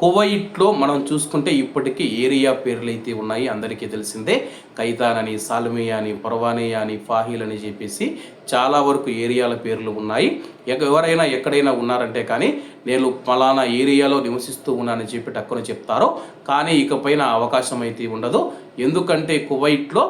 కువైట్లో మనం చూసుకుంటే ఇప్పటికీ ఏరియా పేర్లు అయితే ఉన్నాయి. అందరికీ తెలిసిందే. కైతాన్ అని సాల్మియా అని పర్వానియా అని ఫాహిల్ అని చెప్పేసి చాలా వరకు ఏరియాల పేర్లు ఉన్నాయి. ఎవరైనా ఎక్కడైనా ఉన్నారంటే కానీ నేను ఫలానా ఏరియాలో నివసిస్తూ ఉన్నానని చెప్పి టక్కున చెప్తారో కానీ ఇకపైన అవకాశం అయితే ఉండదు. ఎందుకంటే కువైట్లో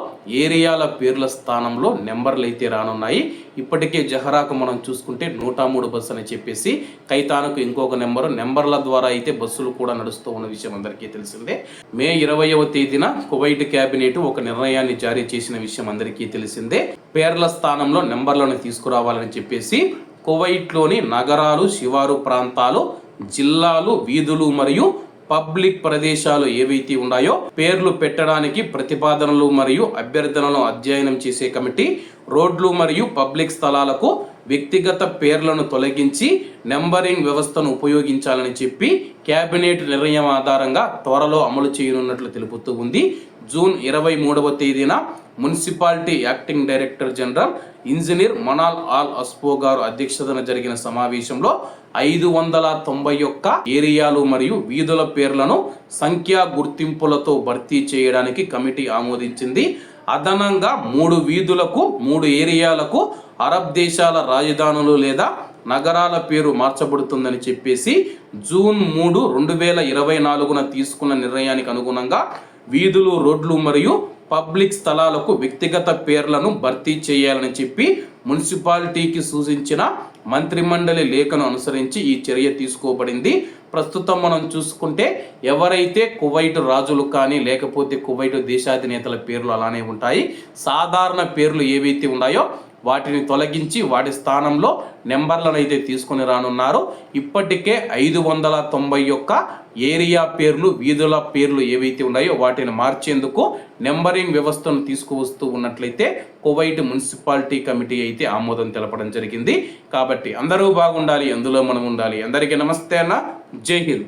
ఏరియాల పేర్ల స్థానంలో నెంబర్లు అయితే రానున్నాయి. ఇప్పటికే జహరాకు మనం చూసుకుంటే నూట మూడు బస్సు అని చెప్పేసి కైతానుకు ఇంకొక నెంబరు నెంబర్ల ద్వారా అయితే బస్సులు కూడా నడుస్తూ ఉన్న విషయం అందరికీ తెలిసిందే. మే ఇరవైవ తేదీన కువైట్ క్యాబినెట్ ఒక నిర్ణయాన్ని జారీ చేసిన విషయం అందరికీ తెలిసిందే. పేర్ల స్థానంలో నెంబర్లను తీసుకురావాలని చెప్పేసి కువైట్లోని నగరాలు శివారు ప్రాంతాలు జిల్లాలు వీధులు మరియు పబ్లిక్ ప్రదేశాలు ఏవైతే ఉన్నాయో పేర్లు పెట్టడానికి ప్రతిపాదనలు మరియు అభ్యర్థనలను అధ్యయనం చేసే కమిటీ రోడ్లు మరియు పబ్లిక్ స్థలాలకు వ్యక్తిగత పేర్లను తొలగించి నెంబరింగ్ వ్యవస్థను ఉపయోగించాలని చెప్పి కేబినెట్ నిర్ణయం ఆధారంగా త్వరలో అమలు చేయనున్నట్లు తెలుపుతూ ఉంది. జూన్ ఇరవై మూడవ తేదీన municipality acting director general engineer మనాల్ all అస్పో గారు అధ్యక్షతన జరిగిన సమావేశంలో ఐదు వందల తొంభై ఒక్క ఏరియాలు మరియు వీధుల పేర్లను సంఖ్యా గుర్తింపులతో భర్తీ చేయడానికి కమిటీ ఆమోదించింది. అదనంగా మూడు వీధులకు మూడు ఏరియాలకు అరబ్ దేశాల రాజధానులు లేదా నగరాల పేరు మార్చబడుతుందని చెప్పేసి జూన్ మూడు రెండు వేల ఇరవై నాలుగున తీసుకున్న నిర్ణయానికి అనుగుణంగా వీధులు రోడ్లు మరియు పబ్లిక్ స్థలాలకు వ్యక్తిగత పేర్లను భర్తీ చేయాలని చెప్పి మున్సిపాలిటీకి సూచించిన మంత్రిమండలి లేఖను అనుసరించి ఈ చర్య తీసుకోబడింది. ప్రస్తుతం మనం చూసుకుంటే ఎవరైతే కువైట్ రాజులు కానీ లేకపోతే కువైట్ దేశాధినేతల పేర్లు అలానే ఉంటాయి సాధారణ పేర్లు ఏవైతే ఉన్నాయో వాటిని తొలగించి వాటి స్థానంలో నెంబర్లను అయితే తీసుకొని రానున్నారు. ఇప్పటికే ఐదు వందల తొంభై ఒక్క ఏరియా పేర్లు వీధుల పేర్లు ఏవైతే ఉన్నాయో వాటిని మార్చేందుకు నెంబరింగ్ వ్యవస్థను తీసుకువస్తూ ఉన్నట్లయితే కువైట్ మున్సిపాలిటీ కమిటీ అయితే ఆమోదం తెలపడం జరిగింది. కాబట్టి అందరూ బాగుండాలి అందులో మనం ఉండాలి. అందరికీ నమస్తే అన్న. జై హింద్.